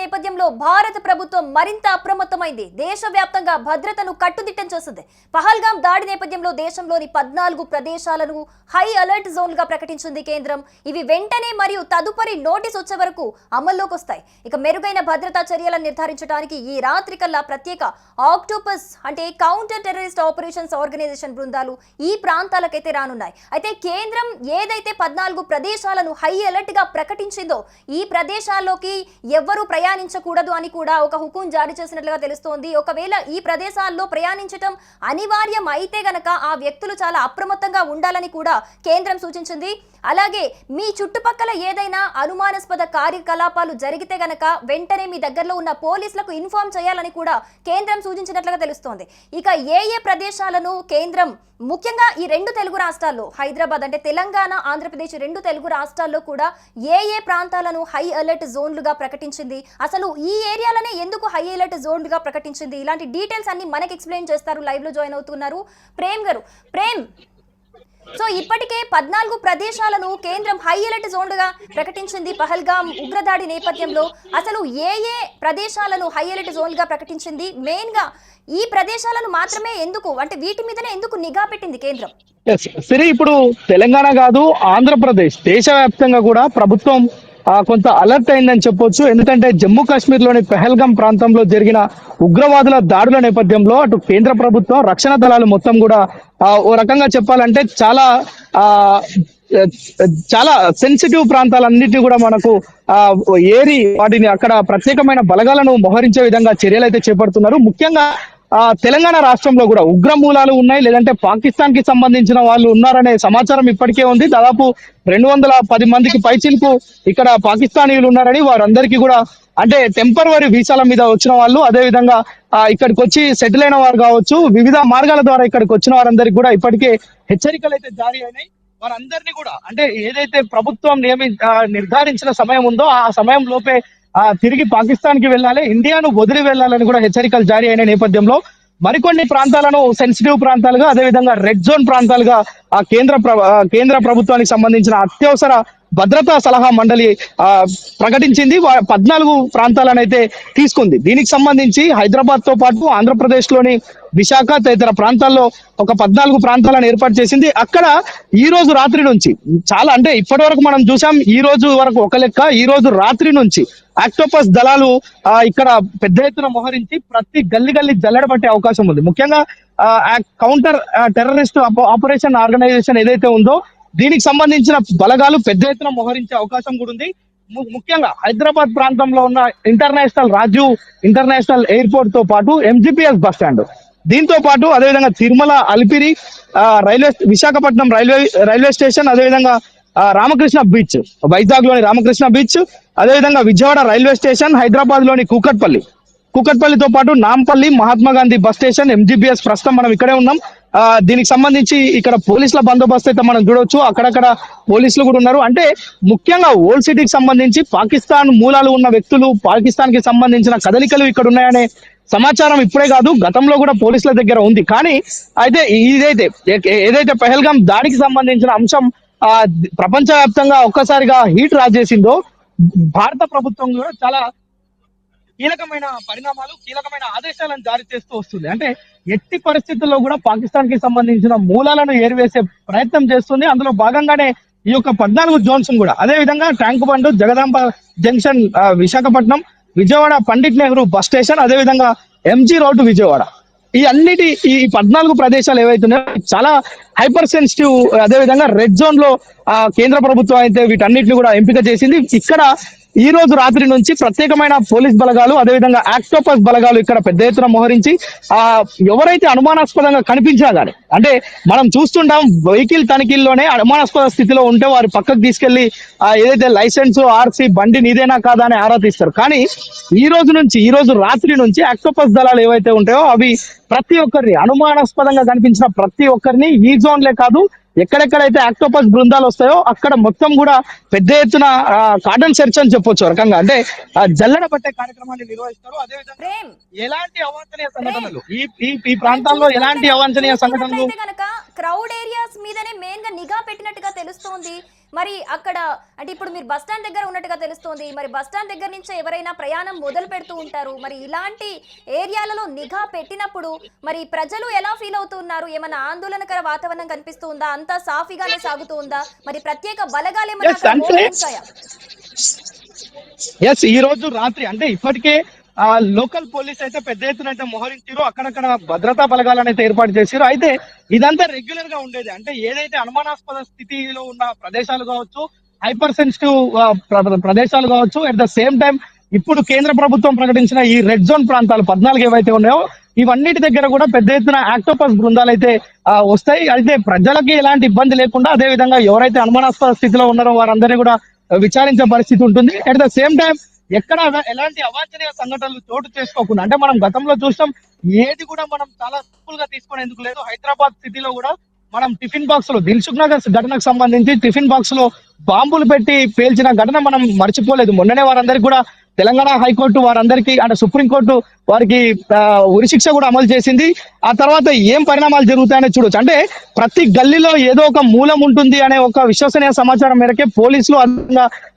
నేపథ్యంలో భారత ప్రభుత్వం మరింత అప్రమత్తమైంది. దేశవ్యాప్తంగా భద్రతను కట్టుదిట్టం చేస్తుంది. పహల్గాం దాడి నేపథ్యంలో దేశంలోని పద్నాలుగు ప్రదేశాలను హై అలర్ట్ జోన్గా ప్రకటించింది కేంద్రం. ఇవి వెంటనే మరియు తదుపరి నోటీస్ వచ్చే వరకు అమల్లోకి వస్తాయి. ఇక మెరుగైన భద్రతా చర్యలను నిర్ధారించడానికి ఈ రాత్రి కల్లా ప్రత్యేక ఆక్టోపస్ అంటే కౌంటర్ టెర్రరిస్ట్ ఆపరేషన్స్ ఆర్గనైజేషన్ బృందాలు ఈ ప్రాంతాలకైతే రానున్నాయి. అయితే కేంద్రం ఏదైతే పద్నాలుగు ప్రదేశాలను హై అలర్ట్గా ప్రకటించిందో ఈ ప్రదేశాల్లోకి ఎవ్వరూ ప్రయాణించకూడదు అని కూడా ఒక హుకుం జారీ చేసినట్లుగా తెలుస్తోంది. ఒకవేళ ఈ ప్రదేశాల్లో ప్రయాణించటం అనివార్యం అయితే గనక ఆ వ్యక్తులు చాలా అప్రమత్తంగా ఉండాలని కూడా కేంద్రం సూచించింది. అలాగే మీ చుట్టుపక్కల ఏదైనా అనుమానాస్పద కార్యకలాపాలు జరిగితే గనక వెంటనే మీ దగ్గరలో ఉన్న పోలీసులకు ఇన్ఫార్మ్ చేయాలని కూడా కేంద్రం సూచించినట్లుగా తెలుస్తోంది. ఇక ఏ ఏ ప్రదేశాలను కేంద్రం ముఖ్యంగా ఈ రెండు తెలుగు రాష్ట్రాల్లో హైదరాబాద్ అంటే తెలంగాణ ఆంధ్రప్రదేశ్ రెండు తెలుగు రాష్ట్రాల్లో కూడా ఏ ఏ ప్రాంతాలను హై అలర్ట్ జోన్లుగా ప్రకటించింది? అసలు ఈ ఏరియాలనే ఎందుకు హై అలర్ట్ జోన్గా ప్రకటించింది? ఇలాంటి డీటెయిల్స్ అన్ని మనకి ఎక్స్ప్లెయిన్ చేస్తారు లైవ్లో జాయిన్ అవుతున్నారు ప్రేమ్ గారు. ప్రేమ్ సో ఇప్పటికే పద్నాలుగు ప్రదేశాలను కేంద్రం హై అలర్ట్ జోన్గా ప్రకటించింది పహల్గాం ఉగ్రదాడి నేపథ్యంలో. అసలు ఏ ఏ ప్రదేశాలను హై అలర్ట్ జోన్గా ప్రకటించింది? మెయిన్గా ఈ ప్రదేశాలను మాత్రమే ఎందుకు అంటే వీటి మీదనే ఎందుకు నిఘా పెట్టింది కేంద్రం? సరే ఇప్పుడు తెలంగాణ కాదు ఆంధ్రప్రదేశ్ దేశవ్యాప్తంగా కూడా ప్రభుత్వం కొంత అలర్ట్ అయిందని చెప్పొచ్చు. ఎందుకంటే జమ్మూ కాశ్మీర్లోని పెహల్గాం ప్రాంతంలో జరిగిన ఉగ్రవాదుల దాడుల నేపథ్యంలో అటు కేంద్ర ప్రభుత్వం రక్షణ దళాలు మొత్తం కూడా ఆ, ఓ రకంగా చెప్పాలంటే చాలా ఆ చాలా సెన్సిటివ్ ప్రాంతాలన్నిటి కూడా మనకు ఆ ఏరి వాటిని అక్కడ ప్రత్యేకమైన బలగాలను మోహరించే విధంగా చర్యలు అయితే చేపడుతున్నారు. ముఖ్యంగా తెలంగాణ రాష్ట్రంలో కూడా ఉగ్ర మూలాలు ఉన్నాయి లేదంటే పాకిస్తాన్కి సంబంధించిన వాళ్ళు ఉన్నారనే సమాచారం ఇప్పటికే ఉంది. దాదాపు రెండు వందల పది మందికి పైచిలకు ఇక్కడ పాకిస్తానీయులు ఉన్నారని వారందరికీ కూడా అంటే టెంపరవరీ వీసాల మీద వచ్చిన వాళ్ళు అదే విధంగా ఆ, ఇక్కడికి వచ్చి సెటిల్ అయిన వారు కావచ్చు వివిధ మార్గాల ద్వారా ఇక్కడికి వచ్చిన వారందరికీ కూడా ఇప్పటికే హెచ్చరికలు అయితే జారీ అయినాయి. వారందరినీ కూడా అంటే ఏదైతే ప్రభుత్వం నియమి నిర్ధారించిన సమయం ఉందో ఆ సమయం లోపే తిరిగి పాకిస్తాన్కి వెళ్ళాలి. ఇండియాను వదిలి వెళ్ళాలని కూడా హెచ్చరికలు జారీ అయిన నేపథ్యంలో మరికొన్ని ప్రాంతాలను సెన్సిటివ్ ప్రాంతాలుగా అదేవిధంగా రెడ్ జోన్ ప్రాంతాలుగా ఆ కేంద్ర ప్ర- కేంద్ర ప్రభుత్వానికి సంబంధించిన అత్యవసర భద్రతా సలహా మండలి ప్రకటించింది. పద్నాలుగు ప్రాంతాలను అయితే తీసుకుంది. దీనికి సంబంధించి హైదరాబాద్తో పాటు ఆంధ్రప్రదేశ్లోని విశాఖ తదితర ప్రాంతాల్లో ఒక పద్నాలుగు ప్రాంతాలను ఏర్పాటు చేసింది. అక్కడ ఈ రోజు రాత్రి నుంచి చాలా అంటే ఇప్పటి వరకు మనం చూసాం ఈ రోజు వరకు ఒక లెక్క ఈ రోజు రాత్రి నుంచి ఆక్టోపస్ దళాలు ఆ, ఇక్కడ పెద్ద ఎత్తున మోహరించి ప్రతి గల్లి గల్లి జల్లెడ పట్టే అవకాశం ఉంది. ముఖ్యంగా కౌంటర్ టెర్రరిస్ట్ ఆపరేషన్ ఆర్గనైజేషన్ ఏదైతే ఉందో దీనికి సంబంధించిన బలగాలు పెద్ద ఎత్తున మోహరించే అవకాశం కూడా ఉంది. ము- ముఖ్యంగా హైదరాబాద్ ప్రాంతంలో ఉన్న ఇంటర్నేషనల్ రాజు ఇంటర్నేషనల్ ఎయిర్పోర్ట్తో పాటు ఎంజిపిఎస్ బస్ స్టాండ్. దీంతో పాటు అదేవిధంగా Tirumala Alipiri railway Visakhapatnam railway railway station అదేవిధంగా రామకృష్ణ బీచ్ వైజాగ్లోని రామకృష్ణ బీచ్ అదేవిధంగా విజయవాడ రైల్వే స్టేషన్ హైదరాబాద్లోని కూకట్పల్లి. కూకట్పల్లితో పాటు Nampally Mahatma Gandhi bus station MGBS ప్రస్తుతం మనం ఇక్కడే ఉన్నాం. దీనికి సంబంధించి ఇక్కడ పోలీసుల బందోబస్తు అయితే మనం చూడొచ్చు. అక్కడక్కడ పోలీసులు కూడా ఉన్నారు. అంటే ముఖ్యంగా ఓల్డ్ సిటీకి సంబంధించి పాకిస్తాన్ మూలాలు ఉన్న వ్యక్తులు పాకిస్తాన్కి సంబంధించిన కదలికలు ఇక్కడ ఉన్నాయనే సమాచారం ఇప్పుడే కాదు గతంలో కూడా పోలీసుల దగ్గర ఉంది. కానీ అయితే ఇదైతే ఏదైతే పెహల్గాం దాడికి సంబంధించిన అంశం ఆ ప్రపంచవ్యాప్తంగా ఒక్కసారిగా హీట్ రాజేసిందో భారత ప్రభుత్వం కూడా చాలా కీలకమైన పరిణామాలు కీలకమైన ఆదేశాలను జారీ చేస్తూ వస్తుంది. అంటే ఎట్టి పరిస్థితుల్లో కూడా పాకిస్తాన్కి సంబంధించిన మూలాలను ఏరివేసే ప్రయత్నం చేస్తుంది. అందులో భాగంగానే ఈ యొక్క పద్నాలుగు జోన్స్ కూడా. అదే విధంగా tank bund Jagadamba junction Visakhapatnam Vijayawada Pandit Nehru bus station అదే విధంగా ఎంజీ రోడ్డు విజయవాడ. ఈ అన్నిటి ఈ పద్నాలుగు ప్రదేశాలు ఏవైతున్నాయో చాలా హైపర్ సెన్సిటివ్ అదే విధంగా రెడ్ జోన్లో ఆ, కేంద్ర ప్రభుత్వం అయితే వీటన్నిటిని కూడా ఎంపిక చేసింది. ఇక్కడ ఈ రోజు రాత్రి నుంచి ప్రత్యేకమైన పోలీస్ బలగాలు అదేవిధంగా ఆక్టోపస్ బలగాలు ఇక్కడ పెద్ద ఎత్తున మోహరించి ఆ ఎవరైతే అనుమానాస్పదంగా కనిపించినా కానీ అంటే మనం చూస్తుంటాం వెహికల్ తనిఖీల్లోనే అనుమానాస్పద స్థితిలో ఉంటే వారు పక్కకు తీసుకెళ్ళి ఆ ఏదైతే లైసెన్స్ ఆర్సీ బండి నీదేనా కాదా అని ఆరా తీస్తారు. కానీ ఈ రోజు నుంచి ఈ రోజు రాత్రి నుంచి ఆక్టోపస్ దళాలు ఏవైతే ఉంటాయో అవి ప్రతి ఒక్కరిని అనుమానాస్పదంగా కనిపించిన ప్రతి ఒక్కరిని ఈ జోన్లే కాదు ఎక్కడెక్కడైతే ఆక్టోపస్ బృందాలు వస్తాయో అక్కడ మొత్తం కూడా పెద్ద ఎత్తున కాటన్ సెర్చ్ అని చెప్పొచ్చు. రకంగా అంటే జల్లెడ పట్టే కార్యక్రమాన్ని నిర్వహిస్తారు. అదేవిధంగా ఎలాంటి అవాంఛనీయ సంఘటనలు? ఈ ఈ ప్రాంతాల్లో ఎలాంటి అవాంఛనీయ సంఘటనలు? క్రౌడ్ ఏరియాస్ మీదనే మెయిన్గా నిఘా పెట్టినట్టుగా తెలుస్తోంది. మరి అక్కడ అంటే ఇప్పుడు మీరు బస్ స్టాండ్ దగ్గర ఉన్నట్టుగా తెలుస్తోంది. మరి బస్ స్టాండ్ దగ్గర నుంచే ఎవరైనా ప్రయాణం మొదలు పెడుతూ ఉంటారు. మరి ఇలాంటి ఏరియాలలో నిఘా పెట్టినప్పుడు మరి ప్రజలు ఎలా ఫీల్ అవుతున్నారు? ఏమైనా ఆందోళనకర వాతావరణం కనిపిస్తుందా? అంతా సాఫీగానే సాగుతుందా? మరి ప్రత్యేక బలగాలు ఏమైనా? ఎస్ ఈ రోజు రాత్రి అంటే ఇప్పటికే లోకల్ పోలీస్ అయితే పెద్ద ఎత్తున అయితే మోహరించారు అక్కడక్కడ భద్రతా బలగాలను అయితే ఏర్పాటు చేశారు అయితే ఇదంతా రెగ్యులర్గా ఉండేది. అంటే ఏదైతే అనుమానాస్పద స్థితిలో ఉన్న ప్రదేశాలు కావచ్చు హైపర్ సెన్సిటివ్ ప్రదేశాలు కావచ్చు అట్ ద సేమ్ టైం ఇప్పుడు కేంద్ర ప్రభుత్వం ప్రకటించిన ఈ రెడ్ జోన్ ప్రాంతాలు పద్నాలుగు ఏవైతే ఉన్నాయో ఇవన్నిటి దగ్గర కూడా పెద్ద ఎత్తున ఆక్టోపస్ బృందాలు అయితే వస్తాయి. అయితే ప్రజలకి ఎలాంటి ఇబ్బంది లేకుండా అదే విధంగా ఎవరైతే అనుమానాస్పద స్థితిలో ఉన్నారో వారందరినీ కూడా విచారించే పరిస్థితి ఉంటుంది. అట్ ద సేమ్ టైం ఎక్కడ ఎలాంటి అవాంఛనీయ సంఘటనలు చోటు చేసుకోకుండా అంటే మనం గతంలో చూసాం ఏది కూడా మనం చాలా సింపుల్గా తీసుకునేందుకు లేదు. హైదరాబాద్ సిటీలో కూడా మనం టిఫిన్ బాక్స్లో దిల్సుఖ్ నగర్ ఘటనకు సంబంధించి టిఫిన్ బాక్స్లో బాంబులు పెట్టి పేల్చిన ఘటన మనం మర్చిపోలేదు. మొన్ననే వారందరికీ కూడా తెలంగాణ హైకోర్టు వారందరికీ అంటే సుప్రీంకోర్టు వారికి ఉరిశిక్ష కూడా అమలు చేసింది. ఆ తర్వాత ఏం పరిణామాలు జరుగుతాయనే చూడొచ్చు. అంటే ప్రతి గల్లీలో ఏదో ఒక మూలం ఉంటుంది అనే ఒక విశ్వసనీయ సమాచారం మేరకే పోలీసులు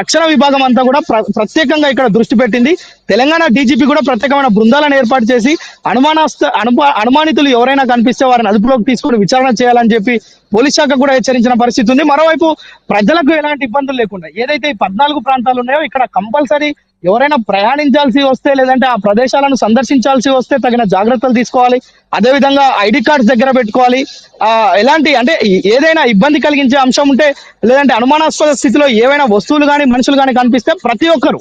రక్షణ విభాగం అంతా కూడా ప్రత్యేకంగా ఇక్కడ దృష్టి పెట్టింది. తెలంగాణ డీజీపీ కూడా ప్రత్యేకమైన బృందాలను ఏర్పాటు చేసి అనుమానాస్త అనుమా అనుమానితులు ఎవరైనా కనిపిస్తే వారిని అదుపులోకి తీసుకుని విచారణ చేయాలని చెప్పి పోలీస్ శాఖ కూడా హెచ్చరించిన పరిస్థితి ఉంది. మరోవైపు ప్రజలకు ఎలాంటి ఇబ్బందులు లేకుండా ఏదైతే ఈ పద్నాలుగు ప్రాంతాలు ఉన్నాయో ఇక్కడ కంపల్సరీ ఎవరైనా ప్రయాణించాల్సి వస్తే లేదంటే ఆ ప్రదేశాలను సందర్శించాల్సి వస్తే తగిన జాగ్రత్తలు తీసుకోవాలి. అదే విధంగా ఐడి కార్డ్స్ దగ్గర పెట్టుకోవాలి. ఆ ఎలాంటి అంటే ఏదైనా ఇబ్బంది కలిగించే అంశం ఉంటే లేదంటే అనుమానాస్పద స్థితిలో ఏవైనా వస్తువులు కానీ మనుషులు కానీ కనిపిస్తే ప్రతి ఒక్కరు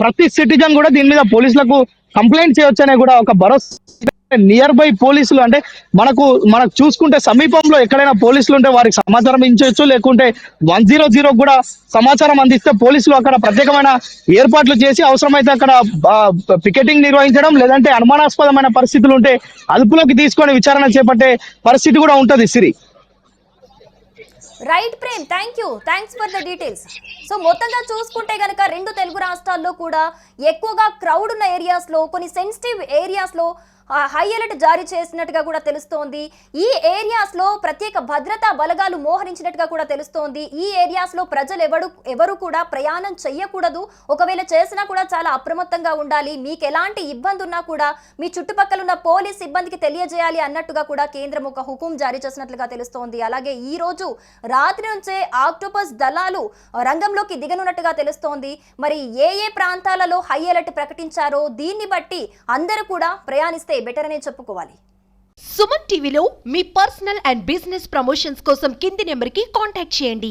ప్రతి సిటిజన్ కూడా దీని మీద పోలీసులకు కంప్లైంట్ చేయొచ్చనే కూడా ఒక భరోసా నియర్ బై పోలీసులు. అంటే మనకు మనకు చూసుకుంటే సమీపంలో ఎక్కడైనా పోలీసులు ఉంటే వారికి సమాచారం ఇచ్చవచ్చు లేకుంటే వన్ జీరో జీరో కూడా సమాచారం అందిస్తే పోలీసులు అక్కడ ప్రత్యేకమైన ఏర్పాట్లు చేసి అవసరమైతే అక్కడ పికెటింగ్ నిర్వహించడం లేదంటే అనుమానాస్పదమైన పరిస్థితులు ఉంటే అదుపులోకి తీసుకొని విచారణ చేపట్టే పరిస్థితి కూడా ఉంటది Siri. Right Prem thank you thanks for the details so మొత్తంగా చూసుకుంటే గనక రెండు తెలుగు రాష్ట్రాల్లో కూడా ఎక్కువగా క్రౌడ్ ఉన్న ఏరియాస్లో కొన్ని సెన్సిటివ్ ఏరియాస్లో హై అలర్ట్ జారీ చేసినట్టుగా కూడా తెలుస్తోంది. ఈ ఏరియాస్లో ప్రత్యేక భద్రతా బలగాలు మోహరించినట్టుగా కూడా తెలుస్తోంది. ఈ ఏరియాస్లో ప్రజలు ఎవరు ఎవరు కూడా ప్రయాణం చెయ్యకూడదు. ఒకవేళ చేసినా కూడా చాలా అప్రమత్తంగా ఉండాలి. మీకు ఎలాంటి ఇబ్బంది ఉన్నా కూడా మీ చుట్టుపక్కల ఉన్న పోలీస్ సిబ్బందికి తెలియజేయాలి అన్నట్టుగా కూడా కేంద్రం ఒక హుకుం జారీ చేసినట్లుగా తెలుస్తోంది. అలాగే ఈ రోజు రాత్రి నుంచే ఆక్టోపస్ దళాలు రంగంలోకి దిగనున్నట్టుగా తెలుస్తోంది. మరి ఏ ఏ ప్రాంతాలలో హై అలర్ట్ ప్రకటించారో దీన్ని బట్టి అందరూ కూడా ప్రయాణిస్తే బెటర్ అనే చెప్పుకోవాలి. సుమన్ టీవీలో మీ పర్సనల్ అండ్ బిజినెస్ ప్రమోషన్స్ కోసం కింది నెంబర్కి కాంటాక్ట్ చేయండి.